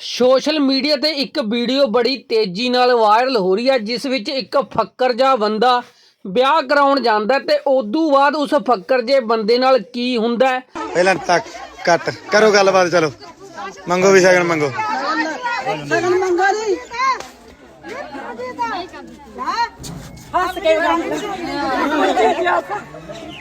Social media ਤੇ ਇੱਕ video ਬੜੀ ਤੇਜ਼ੀ ਨਾਲ ਵਾਇਰਲ ਹੋ ਰਹੀ ਹੈ ਜਿਸ ਵਿੱਚ ਇੱਕ ਫੱਕਰ ਜਿਹਾ ਬੰਦਾ ਵਿਆਹ ਕਰਾਉਣ ਜਾਂਦਾ ਤੇ ਉਦੋਂ ਬਾਅਦ ਉਸ ਫੱਕਰ ਜੇ ਬੰਦੇ ਨਾਲ ਕੀ ਹੁੰਦਾ ਹੈ? ਪਹਿਲਾਂ ਤੱਕ ਕੱਟ ਕਰੋ ਗੱਲਬਾਤ ਚਲੋ। ਮੰਗੋ ਵੀ ਸ਼ਗਨ ਮੰਗੋ। ਸਗਨ ਮੰਗਾ ਨਹੀਂ ਹੱਸ ਕੇ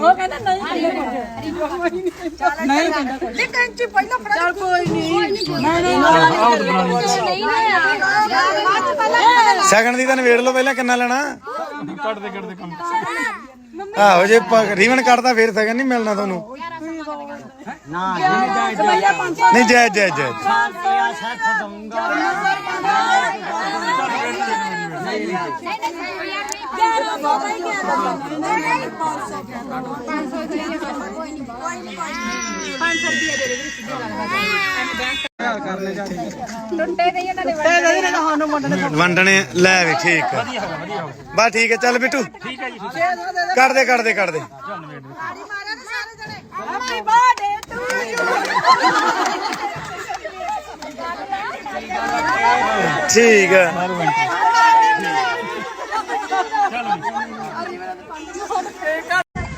ਉਹ ਕਹਿੰਦਾ ਨਹੀਂ ਨਹੀਂ ਨਹੀਂ ਕੰਚੀ ਪਹਿਲਾਂ ਫੜਾ ਚੱਲ ਕੋਈ ਨਹੀਂ ਨਹੀਂ ਨਹੀਂ ਸ਼ਗਨ ਦੀ ਤਾਂ ਵੇੜ ਲਓ ਪਹਿਲਾਂ ਕਿੰਨਾ ਲੈਣਾ? ਕੱਟਦੇ ਕੱਟਦੇ ਕੰਮ ਆਹੋ, ਜੇ ਰੀਵਨ ਕੱਟਦਾ ਫੇਰ ਸ਼ਗਨ ਨਹੀਂ ਮਿਲਣਾ ਤੁਹਾਨੂੰ। ਨਹੀਂ, ਜੈ ਜੈ ਜੈ। ਵੰਡਣੇ ਲੈ ਵੀ ਠੀਕ ਆ। ਬਸ ਠੀਕ ਹੈ ਚੱਲ ਬਿੱਟੂ। ਠੀਕ ਹੈ ਜੀ ਕੱਟ ਦੇ ਕੱਟ ਦੇ ਕੱਟ ਦੇ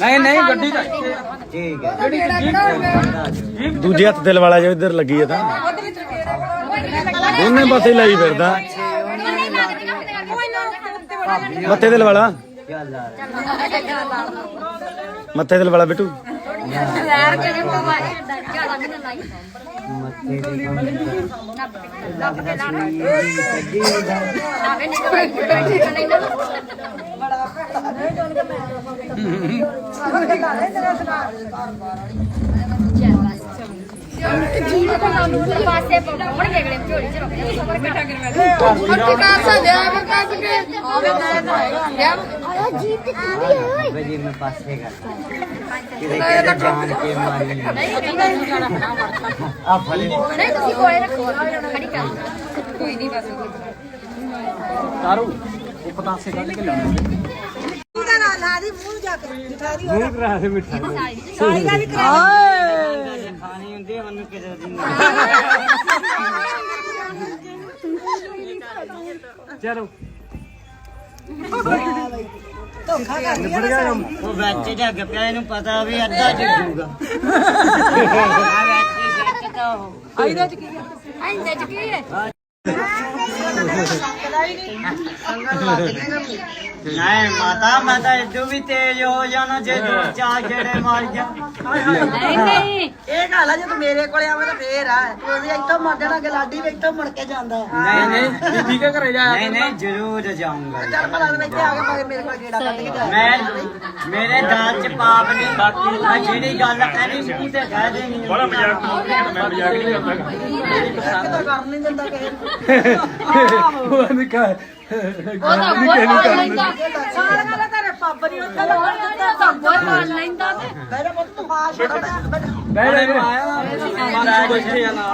ਨਹੀਂ ਨਹੀਂ ਗੱਡੀ ਦਾ ਦੂਜੇ ਹੱਥ ਦਿਲ ਵਾਲਾ ਜੋ ਇੱਧਰ ਲੱਗੀ ਹੈ ਤਾਂ। ਦੋਨੇ ਪਾਸੇ ਲਈ ਫਿਰਦਾ। ਮੱਥੇ ਦਿਲ ਵਾਲਾ। ਮੱਥੇ ਦਿਲ ਵਾਲਾ ਬਿੱਟੂ। ਪਾਸੇ ਪਾਉਣਗੇ ਅਗਲੇ ਝੋਲੀ ਚ ਰੱਖਦੇ ਸਬਰ ਕੱਟਾ ਕੇ ਮੈਂ ਕਾਰ ਸਾ ਦੇ ਮੈਂ ਕੱਟ ਕੇ ਆਵੇ ਮੈਂ ਤਾਂ ਹੈਗਾ। ਆ ਜੀਤ ਕੀ ਓਏ ਵਜੇ ਮੈਂ ਪਾਸੇ ਕਰ। ਕਿਤੇ ਕਿਤੇ ਜਾਣ ਕੇ ਮਾਰੀ ਆ ਫਲੇ ਨਹੀਂ ਤੁਸੀਂ ਕੋਲੇ ਰੱਖੋ ਖੜੀ ਕਰ ਕੋਈ ਨਹੀਂ ਬਸ ਉਹਦਾ ਨਾਲ ਲਾ ਦੀ ਮੂੰਹ ਜਾ ਕੇ ਮਿਠਾਈ ਦੀ ਮੂੰਹ ਕਰਾ ਦੇ ਮਿੱਠਾ ਸਾਈ ਦਾ। ਵੀ ਕਰਾ ਖਾਣੀ ਹੁੰਦੀ ਮੈਨੂੰ ਕਿਸੇ ਦਿਨ ਚਲੋ। ਧੋਖਾ ਕਰ ਲਿਆ ਉਹ ਵਿੱਚ ਜੱਗ ਪਿਆ ਇਹਨੂੰ ਪਤਾ ਵੀ ਅੱਧਾ ਡਿੱਗੂਗਾ ਆ ਵਿੱਚ ਜੱਗ ਤਾਂ ਉਹ ਆਈਦਾ ਚ ਕੀ ਆ? ਆਂਦੇ ਚ ਕੀ ਹੈ। ਨਹੀਂ ਮਾਤਾ ਮੈਂ ਤਾਂ ਇਦੋਂ ਵੀ ਤੇਜ਼ ਹੋ ਜਾਣਾ ਜੇ ਦੋ ਚਾਰ ਜਿਹੜੇ ਮਾਰ ਜਾ। ਨਹੀਂ ਨਹੀਂ। ਇਹ ਗੱਲ ਆ ਜਦੋਂ ਮੇਰੇ ਕੋਲੇ ਆਵੇ ਤਾਂ ਫੇਰ ਆ। ਉਹ ਵੀ ਇੱਥੋਂ ਮਰ ਜਾਣਾ ਗਲਾਡੀ ਵੀ ਇੱਥੋਂ ਮੁੜ ਕੇ ਜਾਂਦਾ। ਨਹੀਂ ਨਹੀਂ। ਠੀਕ ਹੈ ਘਰੇ ਜਾ ਨਹੀਂ ਨਹੀਂ ਜ਼ਰੂਰ ਜਾਊਂਗਾ। ਚੱਲ ਭਲਾ ਦੇ ਇੱਥੇ ਆ ਕੇ ਮਗਰ ਮੇਰੇ ਕੋਲ ਗੇੜਾ ਕੱਢ ਕੇ ਜਾ। ਮੈਂ ਮੇਰੇ ਦਾਲ ਚ ਪਾਪ ਨਹੀਂ ਬਾਕੀ ਮੈਂ ਜਿਹੜੀ ਗੱਲ ਕਹਿਣੀ ਮੂੰਹ ਤੇ ਕਹਿ ਦੇਣੀ ਬੜਾ ਮਜ਼ਾਕ ਮੈਂ ਮਜ਼ਾਕ ਨਹੀਂ ਕਰਦਾ। ਕਿਤੇ ਕਰ ਨਹੀਂ ਦਿੰਦਾ ਕਿਸੇ ਨੂੰ ਉਹ ਤਾਂ ਕੋਈ ਮਾਰ ਲੈਂਦਾ। ਸਾਲ ਗੱਲ ਤੇਰੇ ਪੱਬ ਨਹੀਂ ਉੱਤੇ ਲੱਗਣ ਦਿੰਦਾ ਤਾਂ ਕੋਈ ਮਾਰ ਲੈਂਦਾ ਤੇ। ਮੇਰੇ ਪੁੱਤ ਤੂੰ ਆ ਛੱਡ ਬੈਠ ਬੈਠੇ ਆਇਆ ਬੈਠੇ ਆ ਨਾ